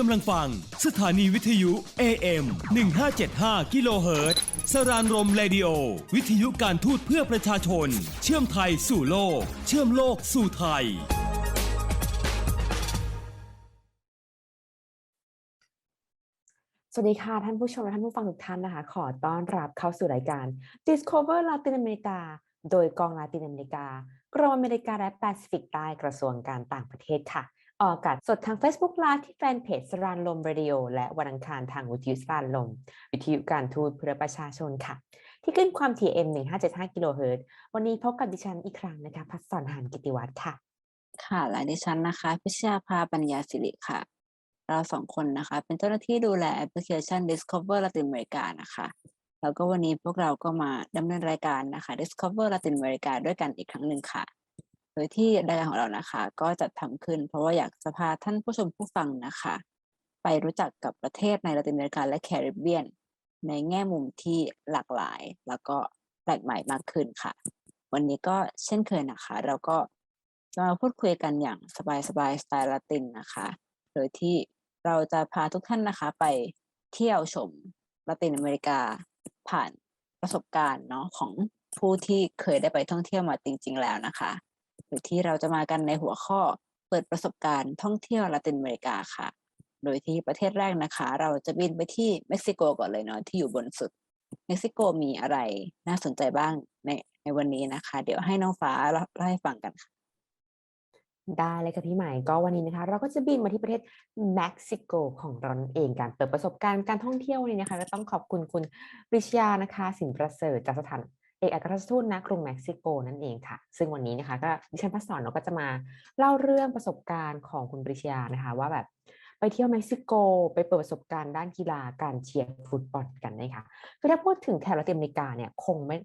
กำลังฟัง สถานีวิทยุ AM 1575กิโลเฮิรตซ์สรานรมเรดิโอ วิทยุการทูตเพื่อประชาชน เชื่อมไทยสู่โลก เชื่อมโลกสู่ไทย สวัสดีค่ะ ท่านผู้ชมและท่านผู้ฟังทุกท่านนะคะ ขอต้อนรับเข้าสู่รายการ Discover Latin America โดยกองลาตินอเมริกากรมอเมริกาและแปซิฟิกใต้กระทรวงการต่างประเทศค่ะ ออกอากาศสดทาง Facebook Live ที่แฟนเพจสรานลมเรดิโอและวันอังคารทางวิทยุสรานลม วิทยุการทูตเพื่อประชาชนค่ะ ที่ขึ้นความถี่ M 1575กิโลเฮิรตซ์วันนี้พบกับดิฉันอีกครั้งนะคะ พัฒสอนหานกิติวัฒน์ค่ะ ค่ะ และดิฉันนะคะ พิชยาภาปัญญาสิริค่ะ เราสองคนนะคะ เป็นเจ้าหน้าที่ดูแลแอปพลิเคชัน Discover Latin America นะคะ แล้วก็วันนี้พวกเราก็มาดำเนินรายการนะคะ Discover Latin America ด้วยกันอีกครั้งหนึ่งค่ะ โดยที่รายการของเรานะคะ ก็จัดทำขึ้น เพราะว่าอยากจะพาท่านผู้ชมผู้ฟังนะคะ ไปรู้จักกับประเทศในละตินอเมริกาและแคริบเบียน ในแง่มุมที่หลากหลาย แล้วก็แปลกใหม่มากขึ้นค่ะ วันนี้ก็เช่นเคยนะคะ เราก็จะมาพูดคุยกันอย่างสบายๆสไตล์ละตินนะคะ โดยที่เราจะพาทุกท่านนะคะไปเที่ยวชมละตินอเมริกาผ่านประสบการณ์เนาะของผู้ที่เคยได้ไปท่องเที่ยวมาจริง ๆ แล้วนะคะ ที่เราจะมากันในหัวข้อเปิดประสบการณ์ท่องเที่ยวละตินอเมริกาค่ะ โดยที่ประเทศแรกนะคะ เราจะบินไปที่เม็กซิโกก่อนเลยเนาะที่อยู่บนสุด เม็กซิโกมีอะไรน่าสนใจบ้างในในวันนี้นะคะ เดี๋ยวให้น้องฟ้าเล่าให้ฟังกันค่ะได้เลยค่ะพี่ใหม่ก็วันนี้นะคะ เราก็จะบินมาที่ประเทศเม็กซิโกของเรานั่นเองการเปิดประสบการณ์การท่องเที่ยววันนี้นะคะก็ต้องขอบคุณคุณปริชยานะคะ สินประเสริฐจากสถาน เอกอัครราชทูตณกรุงเม็กซิโกนั่นเองค่ะ ซึ่งวันนี้นะคะก็ดิฉันพัสอนเราก็จะมาเล่าเรื่องประสบการณ์ของคุณปริชยานะคะ ว่าแบบไปเที่ยวเม็กซิโก ไปเปิดประสบการณ์ด้านกีฬาการเชียร์ฟุตบอลกันนะคะคือถ้าพูดถึงแถบละตินอเมริกาเนี่ยคงไม่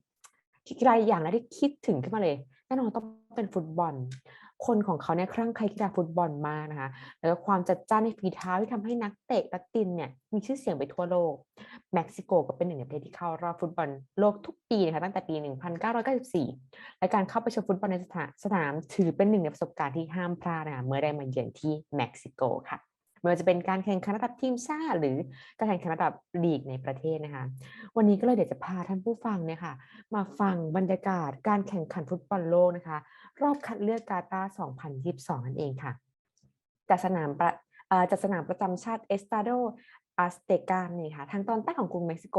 กีฬาอย่างแรกที่คิดถึงขึ้นมาเลยแน่นอนต้องเป็นฟุตบอล คนของเขาเนี่ยคลั่งไคล้กีฬาฟุตบอลมากนะคะ แล้วก็ความจัดจ้านในฝีเท้าที่ทำให้นักเตะละตินเนี่ยมีชื่อเสียงไปทั่วโลก เม็กซิโกก็เป็นหนึ่งในประเทศที่เข้ารอบฟุตบอลโลกทุกปีนะคะตั้งแต่ปี 1994 และการเข้าไปชมฟุตบอลในสถานสนามถือเป็นหนึ่งในประสบการณ์ที่ห้ามพลาดนะคะเมื่อได้มาเยือนที่เม็กซิโกค่ะไม่ว่าจะเป็นการแข่งขันระดับทีมชาติหรือการแข่งขันระดับลีกในประเทศนะคะ วันนี้ก็เลยเดี๋ยวจะพาท่านผู้ฟังเนี่ยค่ะ มาฟังบรรยากาศการแข่งขันฟุตบอลโลกนะคะ รอบคัดเลือกกาตาร์2022 นั่นเองค่ะ จากสนามประจากสนามประจำชาติเอสตาโด อาสเตกานี่ค่ะทางตอนใต้ของกรุงเม็กซิโก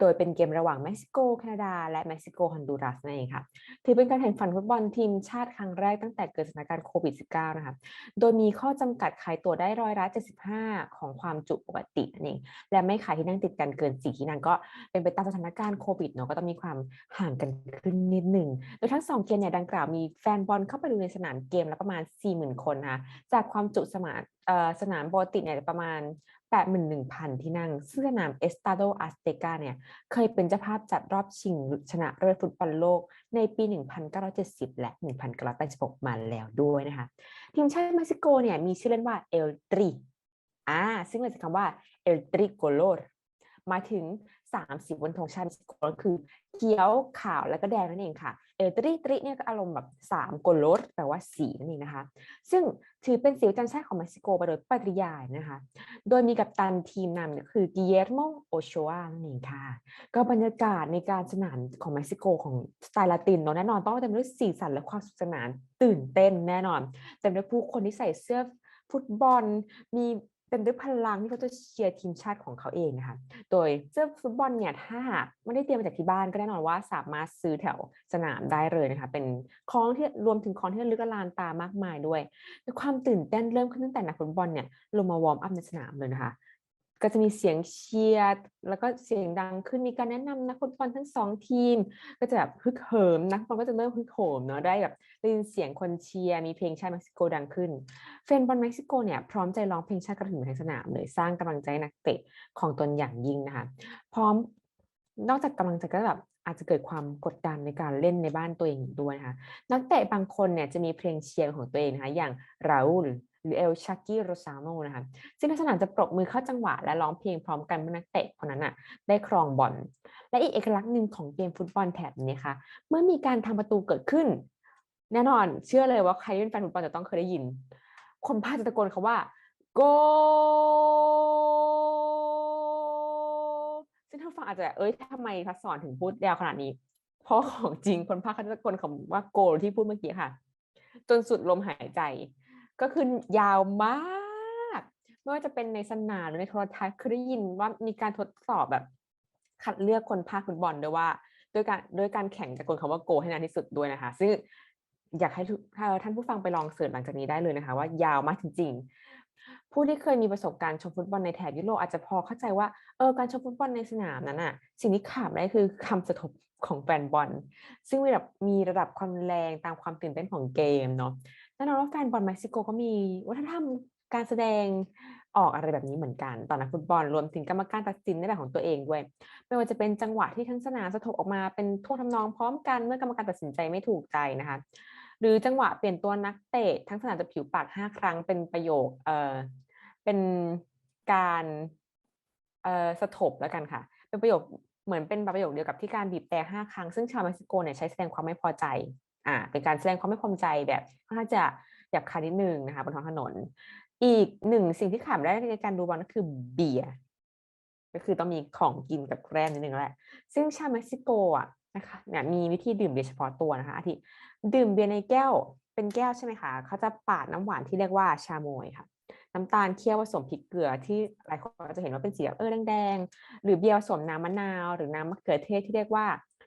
โดยเป็นเกมระหว่างเม็กซิโกแคนาดา และเม็กซิโกฮอนดูรัสนั่นเองค่ะถือเป็นการแข่งขันฟุตบอลทีมชาติครั้งแรกตั้งแต่เกิดสถานการณ์โควิด -19 นะคะโดยมีข้อจำกัดขายตั๋วได้ร้อยละ75 ของความจุปกตินั่นเองและไม่ขายที่นั่งติดกันเกิน4ที่นั่งก็เป็นไปตามสถานการณ์โควิดเนาะก็ต้องมีความห่างกันขึ้นนิดหนึ่งโดยทั้งสองเกมเนี่ยดังกล่าวมีแฟนบอลเข้าไปดูในสนามเกมแล้วประมาณ 40,000 คนนะคะจากความจุสนามเอ่อสนามปกติเนี่ยประมาณ 81,000 ที่นั่ง ซึ่งสนามเอสตาโดอาสเตกาเนี่ย เคยเป็นเจ้าภาพจัดรอบชิงชนะเลิศฟุตบอลโลกในปี 1970 และ 1986 มาแล้วด้วยนะคะ ทีมชาติเม็กซิโกเนี่ย มีชื่อเล่นว่าเอลตรีอ่าซึ่งมาจากคำว่าเอลตริโกโลรหมายถึง สามสีบนธงชาติเม็กซิโกก็คือเขียวขาวแล้วก็แดงนั่นเองค่ะเอลตริตริเนี่ยก็อารมณ์แบบสามกโลรแปลว่าสีนั่นเองนะคะ ซึ่งถือเป็นสีประจำชาติของเม็กซิโกไปโดยปริยายนะคะ โดยมีกัปตันทีมนำก็คือกิเยร์โมโอโชอานั่นเองค่ะ ก็บรรยากาศในการสนามของเม็กซิโกของสไตล์ลาตินเนาะแน่นอนต้องเต็มไปด้วยสีสันและความสนุกสนานตื่นเต้นแน่นอนเต็มไปด้วยผู้คนที่ใส่เสื้อฟุตบอลมี เต็มด้วยพลังที่เขาจะเชียร์ทีมชาติของเขาเองนะคะ โดยเสื้อฟุตบอลเนี่ยถ้าหากไม่ได้เตรียมมาจากที่บ้านก็แน่นอนว่าสามารถซื้อแถวสนามได้เลยนะคะ เป็นของที่รวมถึงของที่ลึกลานตามากมายด้วยความตื่นเต้นเริ่มขึ้นตั้งแต่นักฟุตบอลเนี่ยลงมาวอร์มอัพในสนามเลยนะคะ ก็จะมีเสียงเชียร์แล้วก็เสียงดังขึ้นมีการแนะนำนักฟุตบอลทั้งสองทีม ก็จะแบบฮึกเหิมนักฟุตบอลก็จะเริ่มฮึกโหมเนาะได้แบบได้ยินเสียงคนเชียร์มีเพลงชาติเม็กซิโกดังขึ้นแฟนบอลเม็กซิโกเนี่ยพร้อมใจร้องเพลงชาติกระถึงทั้งสนามเลยสร้างกำลังใจนักเตะของตนอย่างยิ่งนะคะพร้อมนอกจากกำลังใจก็แบบอาจจะเกิดความกดดันในการเล่นในบ้านตัวเองด้วยนะคะนักเตะบางคนเนี่ยจะมีเพลงเชียร์ของตัวเองนะคะอย่างราอูล หรือเอลชากิโรซาโมนะคะซึ่งในสนามจะปรบมือเข้าจังหวะและร้องเพลงพร้อมกันเมื่อนักเตะคนนั้นน่ะได้ครองบอลและอีกเอกลักษณ์หนึ่งของเกมฟุตบอลแถบนี้ค่ะเมื่อมีการทำประตูเกิดขึ้น แน่นอนเชื่อเลยว่าใครที่เป็นแฟนฟุตบอลจะต้องเคยได้ยิน คนพาจะตะโกนเขาว่าโกซึ่งท่านฟังอาจจะเอ้ยทำไมพัดสอนถึงพูดยาวขนาดนี้ เพราะของจริงคนภาคเขาจะตะโกนคำว่าโกที่พูดเมื่อกี้ค่ะ จนสุดลมหายใจ ก็คือยาวมากไม่ว่าจะเป็นในสนามหรือในโทรทัศน์คือได้ยินว่ามีการทดสอบแบบ คัดเลือกคนภาคฟุตบอลด้วยว่าด้วยการด้วยการแข่งตะโกนคำว่าโกให้นานที่สุดด้วยนะคะ ซึ่งอยากให้ท่านผู้ฟังไปลองเสิร์ชหลังจากนี้ได้เลยนะคะ ว่ายาวมากจริง ๆ ผู้ที่เคยมีประสบการณ์ชมฟุตบอลในแถบยุโรปอาจจะพอเข้าใจว่าเออการชมฟุตบอลในสนามนั้นอะสิ่งที่ขาดไม่ได้คือคำสะทบของแฟนบอล ซึ่งมีแบบมีระดับความแรงตามความตื่นเต้นของเกมเนาะ แน่นอนว่าแฟนบอลเม็กซิโกก็มีวัฒนธรรมการแสดงออกอะไรแบบนี้เหมือนกันตอนนักฟุตบอลรวมถึงกรรมการตัดสินในแบบของตัวเองด้วยไม่ว่าจะเป็นจังหวะที่ทั้งสนามสะทบออกมาเป็นท่วงทำนองพร้อมกันเมื่อกรรมการตัดสินใจไม่ถูกใจนะคะ หรือจังหวะเปลี่ยนตัวนักเตะทั้งสนามจะผิวปากห้าครั้งเป็นประโยคเออเป็นการเออสะทบแล้วกันค่ะ เป็นประโยคเหมือนเป็นประโยคเดียวกับที่การบีบแต่ห้าครั้งซึ่งชาวเม็กซิโกเนี่ยใช้แสดงความไม่พอใจ อ่าเป็นการแสดงความไม่พอใจแบบค่อนข้าจะหยาบคายนิดนึงนะคะบนท้องถนน อีกหนึ่งสิ่งที่ขาดไม่ได้ในการดูบอลก็คือเบียร์ก็คือต้องมีของกินกับแกล้มนิดนึงแหละ ซึ่งชาวเม็กซิโกอะนะคะเนี่ยมีวิธีดื่มเบียร์เฉพาะตัวนะคะอาทิดื่มเบียร์ในแก้วเป็นแก้วใช่ไหมคะเขาจะปาดน้ำหวานที่เรียกว่าชาโมยค่ะ น้ำตาลเคี่ยวผสมพริกเกลือที่หลายคนจะเห็นว่าเป็นสีแบบเออแดงๆหรือเบียร์ผสมน้ำมะนาว หรือน้ำมะเขือเทศที่เรียกว่า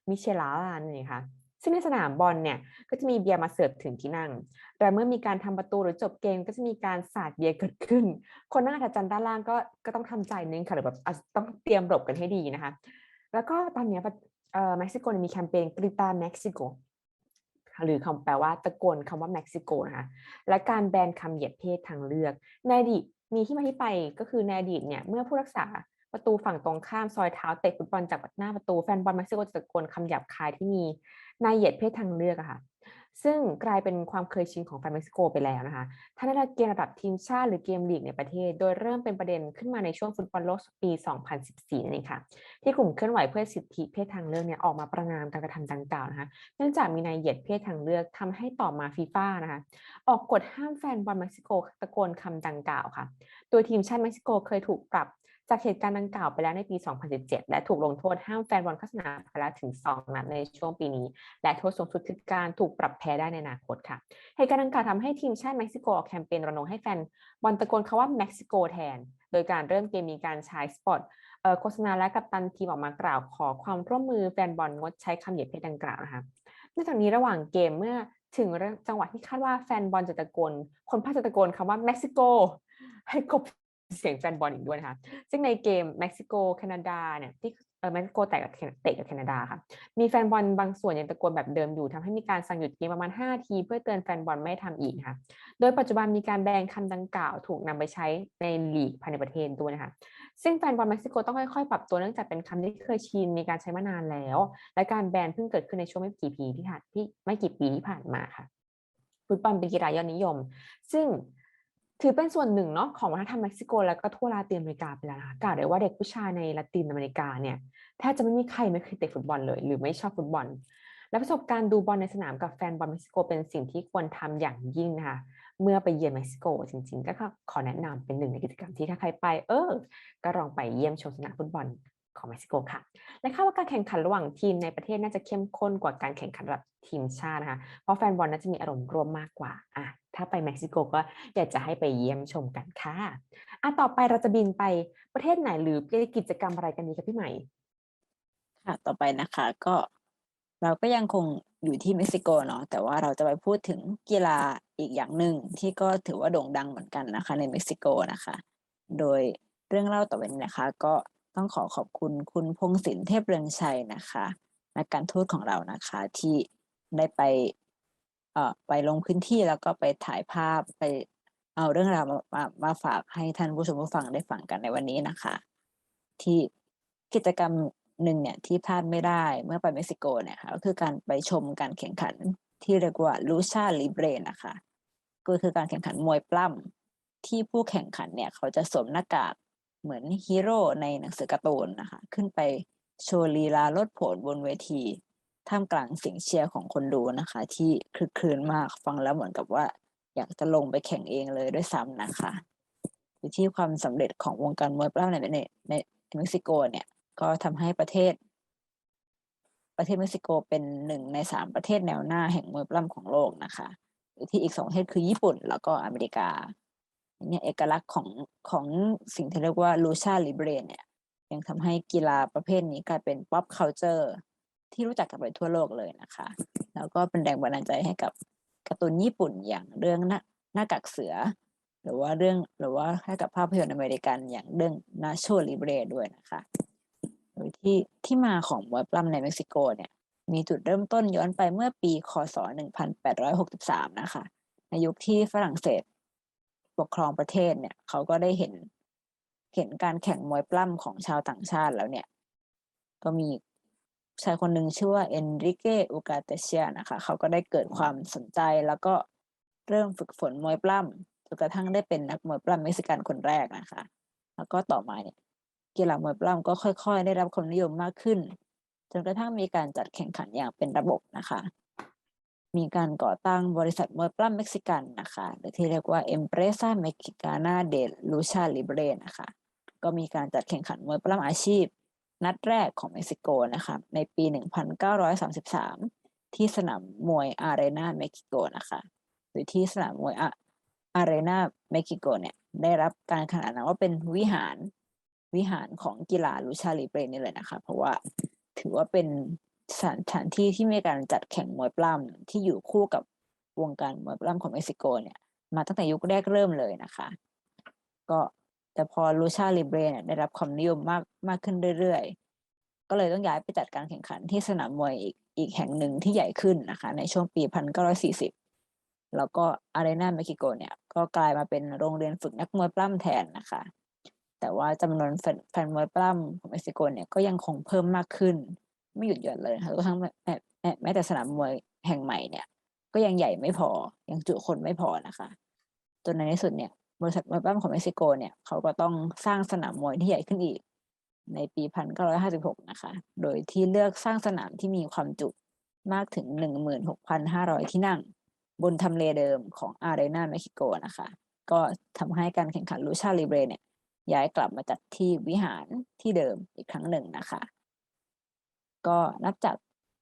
มิเชลาลานนี่ค่ะ ซึ่งในสนามบอลเนี่ยก็จะมีเบียร์มาเสิร์ฟถึงที่นั่ง แต่เมื่อมีการทำประตูหรือจบเกมก็จะมีการสาดเบียร์เกิดขึ้น คนนั่งอัศจรรย์ด้านล่างก็ก็ต้องทำใจนึงค่ะหรือแบบต้องเตรียมหลบกันให้ดีนะคะ แล้วก็ตอนนี้เอ่อเม็กซิโกนี่มีแคมเปญกริตาเม็กซิโกหรือคำแปลว่าตะโกนคำว่าเม็กซิโกนะคะและการแบนคำเหยียดเพศทางเลือกในอดีตมีที่มาที่ไปก็คือในอดีตเนี่ยเมื่อผู้รักษาประตูฝั่งตรงข้ามซอยเท้าเตะฟุตบอลจากหน้าประตูแฟนบอลเม็กซิโกจะตะโกนคำหยาบคายที่มี นายเหยียดเพศทางเลือกอะค่ะ ซึ่งกลายเป็นความเคยชินของแฟนเม็กซิโกไปแล้วนะคะทั้งในเกมระดับทีมชาติหรือเกมลีกในประเทศ โดยเริ่มเป็นประเด็นขึ้นมาในช่วงฟุตบอลโลกปี 2014นั่นเองค่ะ ที่กลุ่มเคลื่อนไหวเพื่อสิทธิเพศทางเลือกเนี่ยออกมาประนามการกระทำดังกล่าวนะคะ เนื่องจากมีนายเหยียดเพศทางเลือกทำให้ต่อมาฟีฟ่านะคะ ออกกฎห้ามแฟนบอลเม็กซิโกตะโกนคำดังกล่าวค่ะ โดยทีมชาติเม็กซิโกเคยถูกปรับ จากเหตุการณ์ดังกล่าวไปแล้วในปี 2017 และถูกลงโทษห้ามแฟนบอลเข้าสนามไปแล้วถึง 2 นัดในช่วงปีนี้ และโทษสูงสุดคือการถูกปรับแพ้ได้ในอนาคตค่ะ เหตุการณ์ดังกล่าวทำให้ทีมชาติเม็กซิโกออกแคมเปญรณรงค์ให้แฟนบอลตะโกนคำว่าเม็กซิโกแทน โดยการเริ่มเกมมีการใช้สปอตโฆษณาและกัปตันทีมออกมากล่าวขอความร่วมมือแฟนบอลงดใช้คำเหยียดเพศดังกล่าวนะคะนอกจากนี้ระหว่างเกมเมื่อถึงจังหวะที่คาดว่าแฟนบอลจะตะโกน คนพาจะตะโกนคำว่าเม็กซิโกให้กบ เสียงแฟนบอลอีกด้วยนะคะ ซึ่งในเกมเม็กซิโกแคนาดาเนี่ยที่เออเม็กซิโกแตะกับเตะกับแคนาดาค่ะ มีแฟนบอลบางส่วนยังตะโกนแบบเดิมอยู่ทำให้มีการสั่งหยุดเกมประมาณ 5 ที เพื่อเตือนแฟนบอลไม่ให้ทำอีกนะคะโดยปัจจุบันมีการแบนคำดังกล่าวถูกนำไปใช้ในลีกภายในประเทศด้วยนะคะ ซึ่งแฟนบอลเม็กซิโกต้องค่อยๆ ปรับตัวเนื่องจากเป็นคำที่เคยชินมีการใช้มานานแล้ว และการแบนเพิ่งเกิดขึ้นในช่วงไม่กี่ปีที่ผ่านที่ไม่กี่ปีที่ผ่านมาค่ะฟุตบอลเป็นกีฬายอดนิยม ซึ่ง ถือเป็นส่วนหนึ่งเนาะของวัฒนธรรมเม็กซิโก แล้วก็ทั่วลาตินอเมริกาไปแล้วนะคะกล่าวได้ว่าเด็กผู้ชายในลาตินอเมริกาเนี่ยแทบจะไม่มีใครไม่เคยเตะฟุตบอลเลย หรือไม่ชอบฟุตบอล และประสบการณ์ดูบอลในสนามกับแฟนบอลเม็กซิโกเป็นสิ่งที่ควรทำอย่างยิ่งนะคะเมื่อไปเยือนเม็กซิโกจริงๆ ก็ขอแนะนำเป็นหนึ่งในกิจกรรมที่ถ้าใครไป เออ ก็ลองไปเยี่ยมชมสนามฟุตบอลของเม็กซิโกค่ะ และคาดว่าการแข่งขันระหว่างทีมในประเทศน่าจะเข้มข้นกว่าการแข่งขันระดับทีมชาตินะคะ เพราะแฟนบอลน่าจะมีอารมณ์ร่วมมากกว่า อะ ถ้าไปเม็กซิโกก็อยากจะให้ไปเยี่ยมชมกันค่ะอะต่อไปเราจะบินไปประเทศไหนหรือกิจกรรมอะไรกันดีคะพี่ใหม่ ค่ะต่อไปนะคะก็เราก็ยังคงอยู่ที่เม็กซิโกเนาะแต่ว่าเราจะไปพูดถึงกีฬาอีกอย่างหนึ่งที่ก็ถือว่าโด่งดังเหมือนกันนะคะ ในเม็กซิโกนะคะ โดยเรื่องเล่าต่อไปนี้นะคะ ก็ต้องขอขอบคุณคุณพงศิลป์เทพเรืองชัยนะคะนักการทูตของเรานะคะที่ได้ไป ไปลงพื้นที่แล้วก็ไปถ่ายภาพไปเอาเรื่องราวมามามาฝากให้ท่านผู้ชมผู้ฟังได้ฟังกันในวันนี้นะคะ ที่กิจกรรมหนึ่งเนี่ยที่พลาดไม่ได้เมื่อไปเม็กซิโกเนี่ยค่ะก็คือการไปชมการแข่งขันที่เรียกว่าลูชาลิเบรนะคะก็คือการแข่งขันมวยปล้ำที่ผู้แข่งขันเนี่ย เขาจะสวมหน้ากากเหมือนฮีโร่ในหนังสือการ์ตูนนะคะ ขึ้นไปโชว์ลีลาลดโผนบนเวที ท่ามกลางเสียงเชียร์ของคนดูนะคะ ที่คึกคืนมากฟังแล้วเหมือนกับว่า อยากจะลงไปแข่งเองเลยด้วยซ้ำนะคะอยู่ที่ความสำเร็จของวงการมวยปล้ำในในในเม็กซิโกเนี่ยก็ทำให้ประเทศ ประเทศเม็กซิโกเป็นหนึ่งในสามประเทศแนวหน้าแห่งมวยปล้ำของโลกนะคะหรือที่อีกสองประเทศคือญี่ปุ่น แล้วก็อเมริกาเนี่ยเอกลักษณ์ของของสิ่งที่เรียกว่าลูชาลิเบรเนี่ยยังทำให้กีฬาประเภทนี้กลายเป็น pop culture ที่รู้จักกันไปทั่วโลกเลยนะคะ แล้วก็เป็นแรงบันดาลใจให้กับการ์ตูนญี่ปุ่นอย่างเรื่องหน้าหน้ากากเสือ หรือว่าเรื่องหรือว่าให้กับภาพยนตร์อเมริกันอย่างเรื่องนาโชลิเบรด้วยนะคะโดยที่ที่มาของมวยปล้ำในเม็กซิโกเนี่ยมีจุดเริ่มต้นย้อนไปเมื่อปีคศ 1863 นะคะ ในยุคที่ฝรั่งเศสปกครองประเทศเนี่ย เขาก็ได้เห็นเห็นการแข่งมวยปล้ำของชาวต่างชาติแล้วเนี่ย ก็มี ชายคนหนึ่งชื่อว่าเอนริเกอูกาเตเชียนะคะ เขาก็ได้เกิดความสนใจแล้วก็เริ่มฝึกฝนมวยปล้ำจนกระทั่งได้เป็นนักมวยปล้ำเม็กซิกันคนแรกนะคะ แล้วก็ต่อมาเนี่ยกีฬามวยปล้ำก็ค่อย ๆ ได้รับความนิยมมากขึ้น จนกระทั่งมีการจัดแข่งขันอย่างเป็นระบบนะคะ มีการก่อตั้งบริษัทมวยปล้ำเม็กซิกันนะคะหรือที่เรียกว่า Empresa Mexicana de Lucha Libre นะคะ ก็มีการจัดแข่งขันมวยปล้ำอาชีพ นัดแรกของเม็กซิโกนะคะในปี 1933 ที่สนามมวยอารีนาเม็กซิโกนะคะหรือที่สนามมวยอารีนาเม็กซิโกเนี่ยได้รับการขนานนามว่าเป็นวิหารวิหารของกีฬาลูชาลิเบรนี่เลยนะคะ เพราะว่าถือว่าเป็นสถานที่ที่มีการจัดแข่งมวยปล้ำที่อยู่คู่กับวงการมวยปล้ำของเม็กซิโกเนี่ยมาตั้งแต่ยุคแรกเริ่มเลยนะคะ ก็ แต่พอลูชาลิเบรเนี่ยได้รับความนิยมมากมากขึ้นเรื่อยๆ ก็เลยต้องย้ายไปจัดการแข่งขันที่สนามมวยอีกอีกแห่งหนึ่งที่ใหญ่ขึ้นนะคะ ในช่วงปี 1940 แล้วก็อารีนาเม็กซิโกเนี่ย ก็กลายมาเป็นโรงเรียนฝึกนักมวยปล้ำแทนนะคะ แต่ว่าจำนวนแฟนแฟนมวยปล้ำของเม็กซิโกเนี่ยก็ยังคงเพิ่มมากขึ้น ไม่หยุดหย่อนเลยค่ะก็ทั้งแม้แม้แม้แม้แต่สนามมวยแห่งใหม่เนี่ย ก็ยังใหญ่ไม่พอ ยังจุคนไม่พอนะคะ จนในที่สุดเนี่ย บริษัทมวยปล้ำของเม็กซิโกเนี่ยเขาก็ต้องสร้างสนามมวยที่ใหญ่ขึ้นอีก ในปี 1956 นะคะ โดยที่เลือกสร้างสนามที่มีความจุมากถึง 16,500 ที่นั่ง บนทำเลเดิมของอารีนาเม็กซิโกนะคะ ก็ทำให้การแข่งขันลูชาลิเบรเนี่ยย้ายกลับมาจัดที่วิหารที่เดิมอีกครั้งหนึ่งนะคะ ก็นับจาก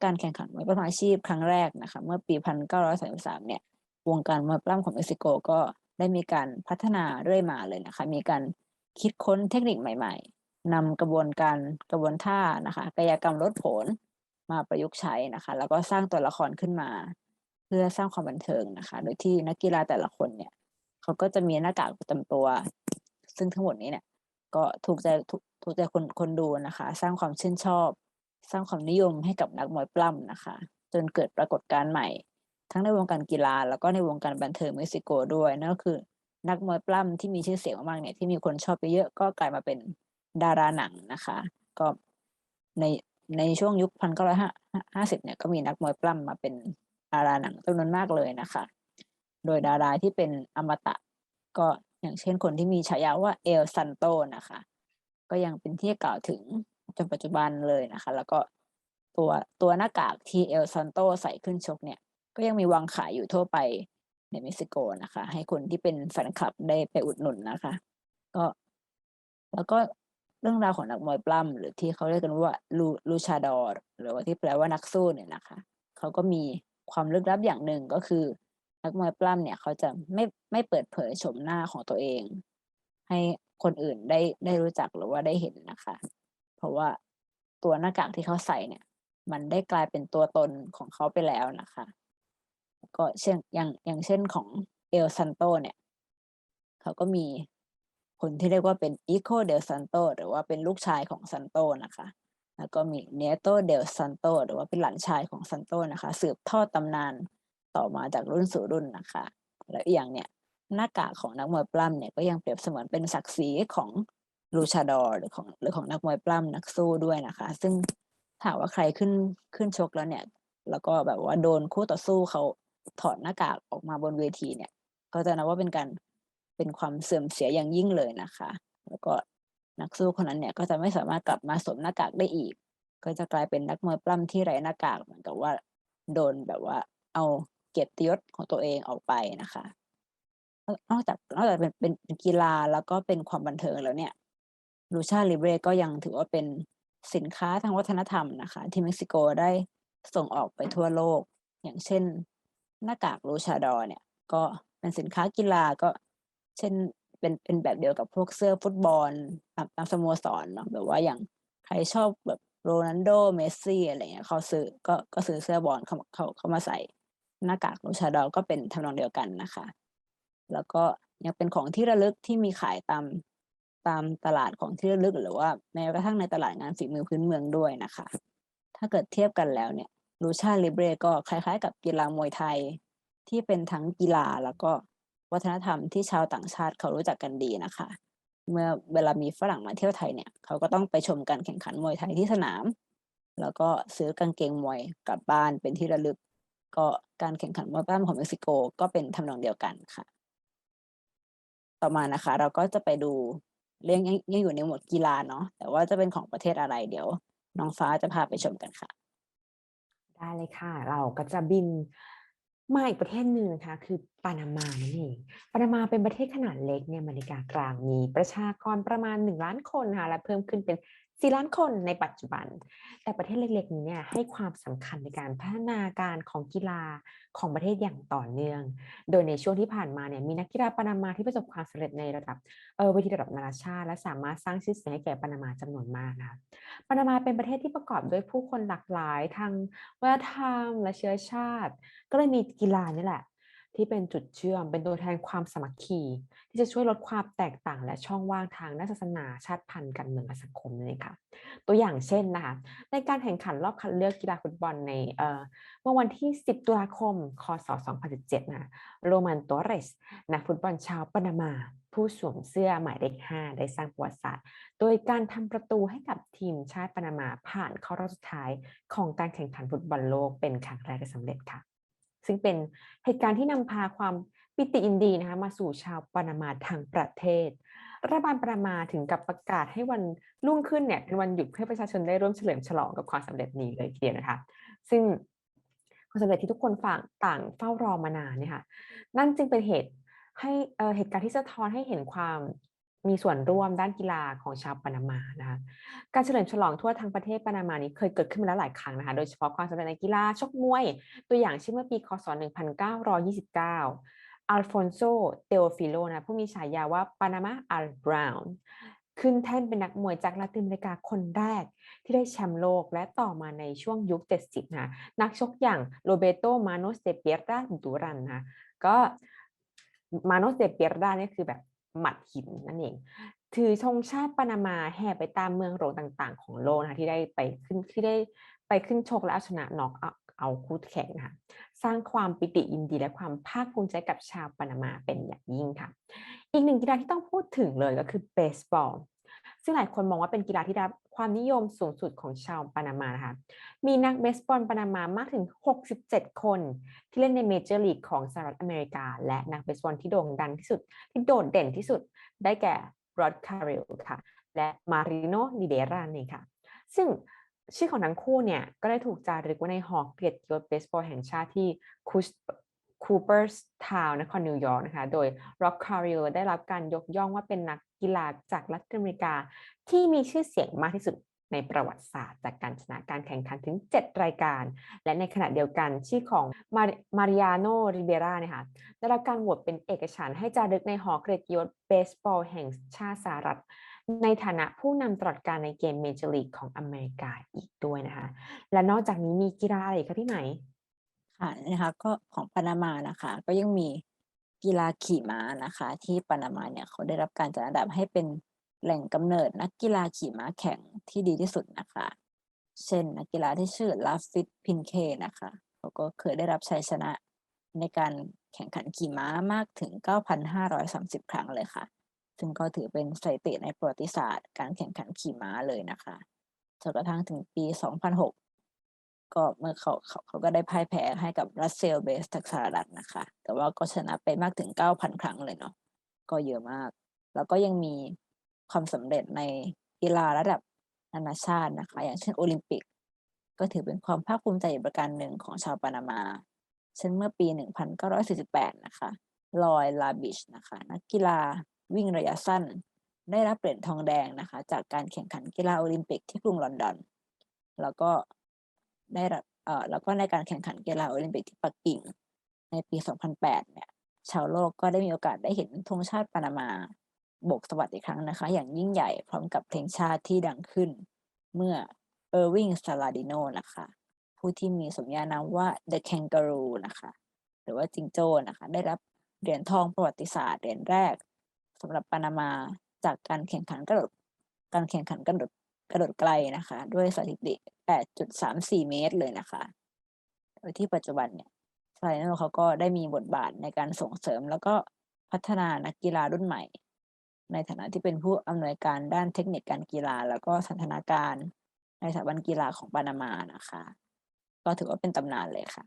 การแข่งขันมวยปล้ำอาชีพครั้งแรกนะคะ เมื่อปี 1933 เนี่ย วงการมวยปล้ำของเม็กซิโกก็ ได้มีการพัฒนาเรื่อยมาเลยนะคะ มีการคิดค้นเทคนิคใหม่ ๆนำกระบวนการกระบวนท่านะคะกายกรรมลดผลมาประยุกต์ใช้นะคะ แล้วก็สร้างตัวละครขึ้นมา เพื่อสร้างความบันเทิงนะคะ โดยที่นักกีฬาแต่ละคนเนี่ยเขาก็จะมีหน้ากากประจำตัว ซึ่งทั้งหมดนี้เนี่ย ก็ถูกใจถูกถูกใจคนคนดูนะคะ สร้างความชื่นชอบ สร้างความนิยมให้กับนักมวยปล้ำนะคะ จนเกิดปรากฏการณ์ใหม่ ทั้งในวงการกีฬาแล้วก็ในวงการบันเทิงเม็กซิโกด้วยนั่นก็คือ นักมวยปล้ำที่มีชื่อเสียงมากๆเนี่ยที่มีคนชอบไปเยอะก็กลายมาเป็นดาราหนังนะคะ ก็ในในช่วงยุคพันเก้าร้อยห้าสิบเนี่ยก็มีนักมวยปล้ำมาเป็นดาราหนังจำนวนมากเลยนะคะ โดยดาราที่เป็นอมตะ ก็อย่างเช่นคนที่มีฉายาว่าเอลซันโตนะคะ ก็ยังเป็นที่กล่าวถึงจนปัจจุบันเลยนะคะ แล้วก็ตัวตัวหน้ากากที่เอลซันโตใส่ขึ้นชกเนี่ย ก็ยังมีวางขายอยู่ทั่วไปในเม็กซิโกนะคะ ให้คนที่เป็นแฟนคลับได้ไปอุดหนุนนะคะ ก็แล้วก็เรื่องราวของนักมวยปล้ำหรือที่เขาเรียกกันว่าลูลูชาดอร์หรือว่าที่แปลว่านักสู้เนี่ยนะคะเขาก็มีความลึกลับอย่างหนึ่งก็คือ นักมวยปล้ำเนี่ยเขาจะไม่ไม่เปิดเผยโฉมหน้าของตัวเอง ให้คนอื่นได้ได้รู้จักหรือว่าได้เห็นนะคะ เพราะว่าตัวหน้ากากที่เขาใส่เนี่ย มันได้กลายเป็นตัวตนของเขาไปแล้วนะคะ ก็เช่นอย่างอย่างเช่นของเอลซันโตเนี่ย เขาก็มีคนที่เรียกว่าเป็นอีโคเดลซันโตหรือว่าเป็นลูกชายของซันโตนะคะ แล้วก็มีเนโตเดลซันโตหรือว่าเป็นหลานชายของซันโตนะคะ สืบทอดตำนานต่อมาจากรุ่นสู่รุ่นนะคะ และอีกอย่างเนี่ยหน้ากากของนักมวยปล้ำเนี่ยก็ยังเปรียบเสมือนเป็นศักดิ์ศรีของลูชาดอร์หรือของหรือของนักมวยปล้ำนักสู้ด้วยนะคะ ซึ่งถามว่าใครขึ้นขึ้นชกแล้วเนี่ย แล้วก็แบบว่าโดนคู่ต่อสู้เขา ถอดหน้ากากออกมาบนเวทีเนี่ยก็จะนับว่าเป็นการเป็นความเสื่อมเสียอย่างยิ่งเลยนะคะ แล้วก็นักสู้คนนั้นเนี่ยก็จะไม่สามารถกลับมาสวมหน้ากากได้อีก ก็จะกลายเป็นนักมวยปล้ำที่ไร้หน้ากากเหมือนกับว่าโดนแบบว่าเอาเกียรติยศของตัวเองออกไปนะคะ นอกจากนอกจากเป็นเป็นเป็นกีฬาแล้วก็เป็นความบันเทิงแล้วเนี่ยลูชาลิเบรก็ยังถือว่าเป็นสินค้าทางวัฒนธรรมนะคะ ที่เม็กซิโกได้ส่งออกไปทั่วโลก อย่างเช่น หน้ากากลูชาดอเนี่ย ก็เป็นสินค้ากีฬาก็ เช่นเป็นเป็นแบบเดียวกับพวกเสื้อฟุตบอลตามตามสโมสรเนาะแบบว่าอย่างใครชอบแบบโรนัลโดเมสซี่อะไรเงี้ยเขาซื้อก็ก็ซื้อเสื้อบอลเขาเขาเขามาใส่หน้ากากลูชาดอก็เป็นทำนองเดียวกันนะคะ แล้วก็ยังเป็นของที่ระลึกที่มีขายตามตามตลาดของที่ระลึกหรือว่าแม้กระทั่งในตลาดงานฝีมือพื้นเมืองด้วยนะคะ ถ้าเกิดเทียบกันแล้วเนี่ย ลูชาลิเบรก็คล้ายๆ กับกีฬามวยไทย ที่เป็นทั้งกีฬาแล้วก็วัฒนธรรมที่ชาวต่างชาติเขารู้จักกันดีนะคะ เมื่อเวลามีฝรั่งมาเที่ยวไทยเนี่ย เขาก็ต้องไปชมการแข่งขันมวยไทยที่สนาม แล้วก็ซื้อกางเกงมวยกลับบ้านเป็นที่ระลึก ก็การแข่งขันมวยปล้ำของเม็กซิโกก็เป็นทำนองเดียวกันค่ะ ต่อมานะคะ เราก็จะไปดูเรื่องยังยังอยู่ในหมวดกีฬาเนาะแต่ว่าจะเป็นของประเทศอะไรเดี๋ยว น้องฟ้าจะพาไปชมกันค่ะ ได้เลยค่ะ เราก็จะบินมาอีกประเทศหนึ่งนะคะคือปานามานั่นเองปานามาเป็นประเทศขนาดเล็กในอเมริกากลางมีประชากรประมาณ 1 ล้านคนค่ะและเพิ่มขึ้นเป็น 4 ล้านคนในปัจจุบัน แต่ประเทศเล็กๆนี้เนี่ยให้ความสำคัญในการพัฒนาการของกีฬาของประเทศอย่างต่อเนื่อง โดยในช่วงที่ผ่านมาเนี่ยมีนักกีฬาปานามาที่ประสบความสำเร็จในระดับเออเวทีระดับนานาชาติ และสามารถสร้างชื่อเสียงให้แก่ปานามาจำนวนมากนะคะปานามาเป็นประเทศที่ประกอบด้วยผู้คนหลากหลายทางวัฒนธรรมและเชื้อชาติ ก็เลยมีกีฬานี่แหละ ที่เป็นจุดเชื่อม เป็นตัวแทนความสมัคคี ที่จะช่วยลดความแตกต่าง และช่องว่างทางด้านศาสนาชาติพันธุ์การเมืองและสังคมนั่นเองค่ะ ตัวอย่างเช่นนะคะในการแข่งขันรอบคัดเลือกกีฬาฟุตบอลในเมื่อวันที่ 10 ตุลาคม คศ 2017 นะโรมันโตเรสนักฟุตบอลชาวปานามา ผู้สวมเสื้อหมายเลข 5 ได้สร้างประวัติศาสตร์ โดยการทำประตูให้กับทีมชาติปานามาผ่านเข้ารอบสุดท้ายของการแข่งขันฟุตบอลโลกเป็นครั้งแรกสำเร็จค่ะ ซึ่งเป็นเหตุการณ์ที่นำพาความปิติยินดีนะคะมาสู่ชาวปานามาทั้งประเทศ รัฐบาลปานามาถึงกับประกาศให้วันรุ่งขึ้นเนี่ยเป็นวันหยุดเพื่อประชาชนได้ร่วมเฉลิมฉลองกับความสำเร็จนี้เลยทีเดียวนะคะ ซึ่งความสำเร็จที่ทุกคนฝากต่างเฝ้ารอมานานเนี่ยค่ะนั่นจึงเป็นเหตุให้เอ่อเหตุการณ์ที่สะท้อนให้เห็นความ มีส่วนร่วมด้านกีฬาของชาวปานามานะคะการเฉลิมฉลองทั่วทั้งประเทศปานามานี้เคยเกิดขึ้นมาแล้วหลายครั้งนะคะโดยเฉพาะความสำเร็จในกีฬาชกมวย ตัวอย่างเช่นเมื่อปีคศ 1929 อัลฟอนโซ เตโอฟิโลนะผู้มีฉายาว่าปานามาอัลบราวน์ขึ้นแท่นเป็นนักมวยจากลาตินอเมริกาคนแรก ที่ได้แชมป์โลกและต่อมาในช่วงยุค 70 นะนักชกอย่างโรเบโต มาโนสเดเปียร่าดูรันนะก็มาโนสเดเปียร่าเนี่ยคือแบบ หมัดหินนั่นเอง ถือธงชาติปานามาแห่ไปตามเมืองหลวงต่างๆ ของโลกนะคะที่ได้ไปขึ้นที่ได้ไปขึ้นชกและเอาชนะน็อกเอาคู่แข่งนะคะสร้างความปิติยินดีและความภาคภูมิใจกับชาวปานามาเป็นอย่างยิ่งค่ะ อีกหนึ่งกีฬาที่ต้องพูดถึงเลยก็คือเบสบอลซึ่งหลายคนมองว่าเป็นกีฬาที่ได้ ความนิยมสูงสุดของชาวปานามานะคะมีนักเบสบอลปานามามากถึง 67 คน ที่เล่นในเมเจอร์ลีกของสหรัฐอเมริกา และนักเบสบอลที่โด่งดังที่สุด ที่โดดเด่นที่สุดได้แก่รอดคาร์เรลค่ะ และมาริโนลิเดรานี่ค่ะ ซึ่งชื่อของทั้งคู่เนี่ย ก็ได้ถูกจารึกไว้ในหอเกียรติยศเบสบอลแห่งชาติที่คูเปอร์สทาวน์นครนิวยอร์กนะคะ โดยร็อกคาร์เรลได้รับการยกย่องว่าเป็นนักกีฬาจากรัฐอเมริกา ที่มีชื่อเสียงมากที่สุดในประวัติศาสตร์ จากการชนะการแข่งขันถึง 7 รายการ และในขณะเดียวกันชื่อของมาริอาโนริเบราเนี่ยค่ะได้รับการโหวตเป็นเอกฉันท์ให้จารึกในหอเกียรติยศเบสบอลแห่งชาติสหรัฐในฐานะผู้นำตลอดการในเกมเมเจอร์ลีกของอเมริกาอีกด้วยนะคะ และนอกจากนี้มีกีฬาอะไรคะพี่ไหมค่ะนะคะ ก็ของปานามานะคะ ก็ยังมีกีฬาขี่ม้านะคะ ที่ปานามาเนี่ยเขาได้รับการจัดอันดับให้เป็น แหล่งกำเนิดนักกีฬาขี่ม้าแข่งที่ดีที่สุดนะคะ เช่น นักกีฬาที่ชื่อลาฟิตพินเคนะคะเขาก็เคยได้รับชัยชนะในการแข่งขันขี่ม้ามากถึง 9,530 ครั้งเลยค่ะ ซึ่งก็ถือเป็นสถิติในประวัติศาสตร์ การแข่งขันขี่ม้าเลยนะคะจนกระทั่งถึงปี 2006 ก็เมื่อเขาเขาเขาก็ได้พ่ายแพ้ให้กับรัสเซลเบสจากสหรัฐนะคะ แต่ว่าก็ชนะไปมากถึง 9,000 ครั้งเลยเนาะ ก็เยอะมาก แล้วก็ยังมี ความสำเร็จในกีฬาระดับนานาชาตินะคะ อย่างเช่นโอลิมปิก ก็ถือเป็นความภาคภูมิใจอีกประการหนึ่งของชาวปานามา เช่นเมื่อปี 1948 นะคะ ลอยลาบิชนะคะ นักกีฬาวิ่งระยะสั้น ได้รับเหรียญทองแดงนะคะ จากการแข่งขันกีฬาโอลิมปิกที่กรุงลอนดอน แล้วก็ได้รับเอ่อแล้วก็ในการแข่งขันกีฬาโอลิมปิกที่ปักกิ่ง ในปี 2008 เนี่ย ชาวโลกก็ได้มีโอกาสได้เห็นธงชาติปานามา โบกสวัสดอีกครั้งนะคะ อย่างยิ่งใหญ่พร้อมกับเพลงชาติที่ดังขึ้น เมื่อเออร์วิงซาลาดิโนนะคะ ผู้ที่มีสมญานามว่า The Kangaroo นะคะ หรือว่าจิงโจ้นะคะ ได้รับเหรียญทองประวัติศาสตร์เหรียญแรกสำหรับปานามาจากการแข่งขันกระโดดการแข่งขันกระโดดกระโดดไกลนะคะ ด้วยสถิติ 8.34 เมตรเลยนะคะ โดยที่ปัจจุบันเนี่ยซาลโนเขาก็ได้มีบทบาทในการส่งเสริมแล้วก็พัฒนานักกีฬารุ่นใหม่ ในฐานะที่เป็นผู้อำนวยการด้านเทคนิคการกีฬา แล้วก็สันทนาการในสถาบันกีฬาของปานามานะคะ ก็ถือว่าเป็นตำนานเลยค่ะ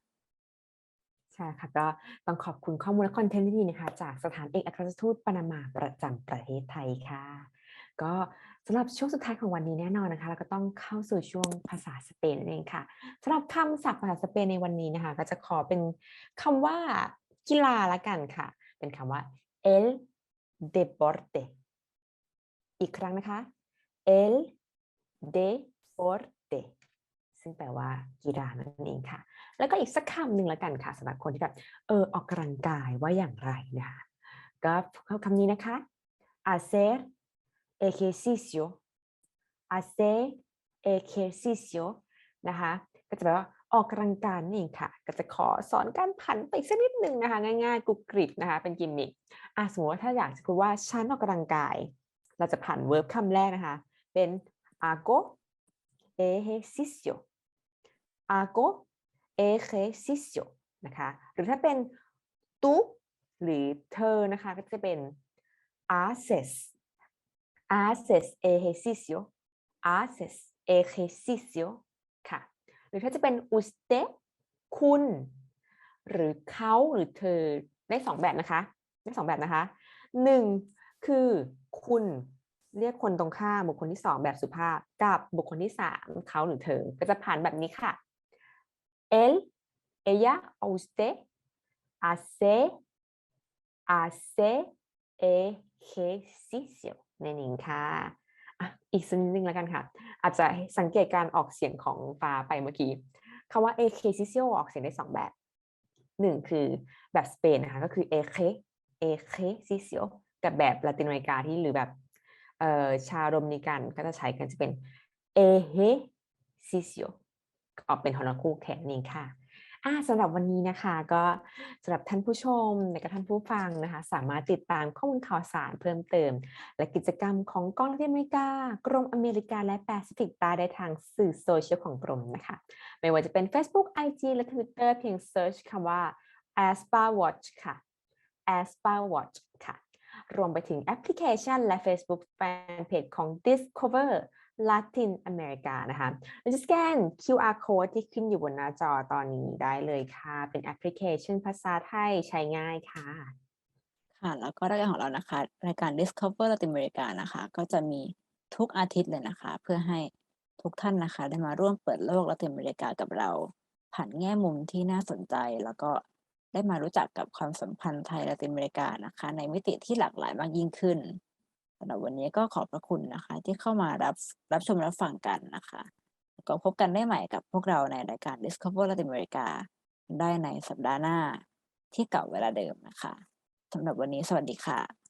ใช่ค่ะก็ต้องขอบคุณข้อมูลและคอนเทนต์ที่ดีนะคะ จากสถานเอกอัครราชทูตปานามาประจำประเทศไทยค่ะ ก็สำหรับช่วงสุดท้ายของวันนี้แน่นอนนะคะเราก็ต้องเข้าสู่ช่วงภาษาสเปนนั่นเองค่ะสำหรับคำศัพท์ภาษาสเปนในวันนี้นะคะ ก็จะขอเป็นคำว่ากีฬาละกันค่ะ เป็นคำว่า el deporte อีกครั้งนะคะ el deporte ซึ่งแปลว่ากีฬานั่นเองค่ะ แล้วก็อีกสักคำหนึ่งละกันค่ะสำหรับคนที่แบบเออออกกำลังกายว่าอย่างไรนะคะก็คำนี้นะคะ hacer ejercicio hacer ejercicio นะคะก็จะแปลว่า ออกกำลังกายนี่เองค่ะ ก็จะขอสอนการผันไปอีกสักนิดนึงนะคะ ง่ายๆกรุบกริบนะคะ เป็นกิมมิคอะสมมติว่าถ้าอยากจะพูดว่าฉันออกกำลังกาย เราจะผันเวิร์บคำแรกนะคะ เป็น hago ejercicio hago ejercicio นะคะ หรือถ้าเป็น tú หรือเธอนะคะ ก็จะเป็น haces haces ejercicio haces ejercicio รือถ้าจะเป็น usted คุณ หรือเขาหรือเธอได้สองแบบนะคะได้สองแบบนะคะหนึ่งคือคุณเรียกคนตรงข้ามบุคคลที่สองแบบสุภาพกับบุคคลที่สามเขาหรือเธอ ก็จะผ่านแบบนี้ค่ะ él ella o usted hace hace ejercicio นั่นเองค่ะ อีกสักนิดนึงแล้วกันค่ะ อาจจะสังเกตการออกเสียงของฟ้าไปเมื่อกี้คำว่า ejercicio ออกเสียงได้สองแบบหนึ่งคือแบบสเปนนะคะก็คือ eje ejercicio กับแบบลาตินอเมริกาที่หรือแบบเอ่อชาโดมินิกันก็จะใช้กันจะเป็น ejercicio ออกเป็นฮอนอคู่แข่งนี่ค่ะ อ่าสำหรับวันนี้นะคะก็สำหรับท่านผู้ชมและก็ท่านผู้ฟังนะคะ สามารถติดตามข้อมูลข่าวสารเพิ่มเติม และกิจกรรมของกองทัพอเมริกากรมอเมริกาและแปซิฟิกใต้ได้ทางสื่อโซเชียลของกรมนะคะ ไม่ว่าจะเป็น Facebook IG และ Twitter เพียง search คำว่า aspa watch ค่ะ aspa watch ค่ะ รวมไปถึงแอปพลิเคชันและ Facebook Fanpage ของ Discover Latin America นะคะเราจะสแกน QR code ที่ขึ้นอยู่บนหน้าจอตอนนี้ได้เลยค่ะ เป็นแอปพลิเคชันภาษาไทยใช้ง่ายค่ะ ค่ะ แล้วก็รายการของเรานะคะ รายการ Discover Latin America นะคะ ก็จะมีทุกอาทิตย์เลยนะคะ เพื่อให้ทุกท่านนะคะ ได้มาร่วมเปิดโลกละตินอเมริกากับเรา ผ่านแง่มุมที่น่าสนใจ แล้วก็ได้มารู้จักกับความสัมพันธ์ไทยละตินอเมริกานะคะ ในมิติที่หลากหลายมากยิ่งขึ้นำหรับวันนี้ก็ขอบพระคุณนะคะ ที่เข้ามารับรับชมรับฟังกันนะคะก็พบกันได้ใหม่กับพวกเราในรายการ Discover Latin America ได้ในสัปดาห์หน้าที่เก่าเวลาเดิมนะคะสำหรับวันนี้สวัสดีค่ะ